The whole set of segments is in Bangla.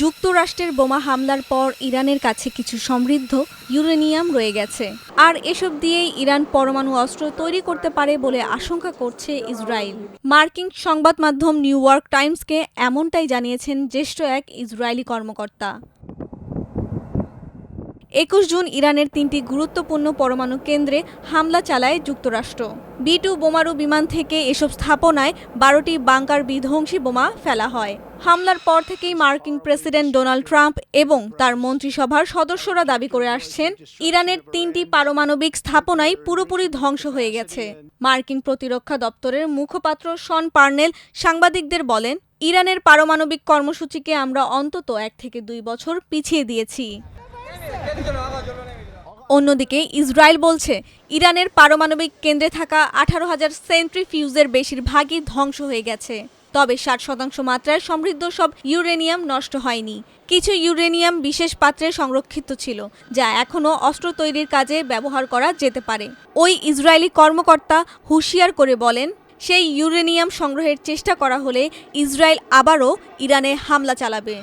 যুক্তরাষ্ট্রের বোমা হামলার পর ইরানের কাছে কিছু সমৃদ্ধ ইউরেনিয়াম রয়ে গেছে। আর এসব দিয়েই ইরান পরমাণু অস্ত্র তৈরি করতে পারে বলে আশঙ্কা করছে ইসরায়েল। মার্কিন সংবাদ মাধ্যম নিউ ইয়র্ক টাইমসকে এমনটাই জানিয়েছেন জ্যেষ্ঠ এক ইসরায়েলি কর্মকর্তা। একুশ জুন ইরানের তিনটি গুরুত্বপূর্ণ পরমাণু কেন্দ্রে হামলা চালায় যুক্তরাষ্ট্র। বি টু বোমারু বিমান থেকে এসব স্থাপনায় বারোটি বাংকার বিধ্বংসী বোমা ফেলা হয়। হামলার পর থেকেই মার্কিন প্রেসিডেন্ট ডোনাল্ড ট্রাম্প এবং তার মন্ত্রিসভার সদস্যরা দাবি করে আসছেন, ইরানের তিনটি পারমাণবিক স্থাপনাই পুরোপুরি ধ্বংস হয়ে গেছে। মার্কিন প্রতিরক্ষা দপ্তরের মুখপাত্র শন পার্নেল সাংবাদিকদের বলেন, ইরানের পারমাণবিক কর্মসূচিকে আমরা অন্তত এক থেকে দুই বছর পিছিয়ে দিয়েছি। অন্যদিকে ইসরায়েল বলছে, ইরানের পারমাণবিক কেন্দ্রে থাকা আঠারো হাজার সেন্ট্রিফিউজের বেশিরভাগই ধ্বংস হয়ে গেছে। তবে ষাট শতাংশ মাত্রায় সমৃদ্ধ সব ইউরেনিয়াম নষ্ট হয়নি। কিছু ইউরেনিয়াম বিশেষ পাত্রে সংরক্ষিত ছিল, যা এখনও অস্ত্র তৈরির কাজে ব্যবহার করা যেতে পারে। ওই ইসরায়েলি কর্মকর্তা হুঁশিয়ার করে বলেন, সেই ইউরেনিয়াম সংগ্রহের চেষ্টা করা হলে ইসরায়েল আবারও ইরানে হামলা চালাবে।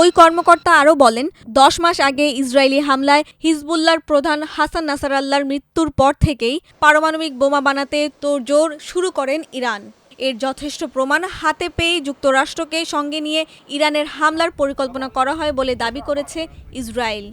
ওই কর্মকর্তা আরও বলেন, দশ মাস আগে ইসরায়েলি হামলায় হিজবুল্লার প্রধান হাসান নাসারাল্লার মৃত্যুর পর থেকেই পারমাণবিক বোমা বানাতে তোড়জোড় শুরু করেন ইরান। এর যথেষ্ট প্রমাণ হাতে পেয়ে যুক্তরাষ্ট্রকে সঙ্গে নিয়ে ইরানের হামলার পরিকল্পনা করা হয় বলে দাবি করেছে ইসরায়েল।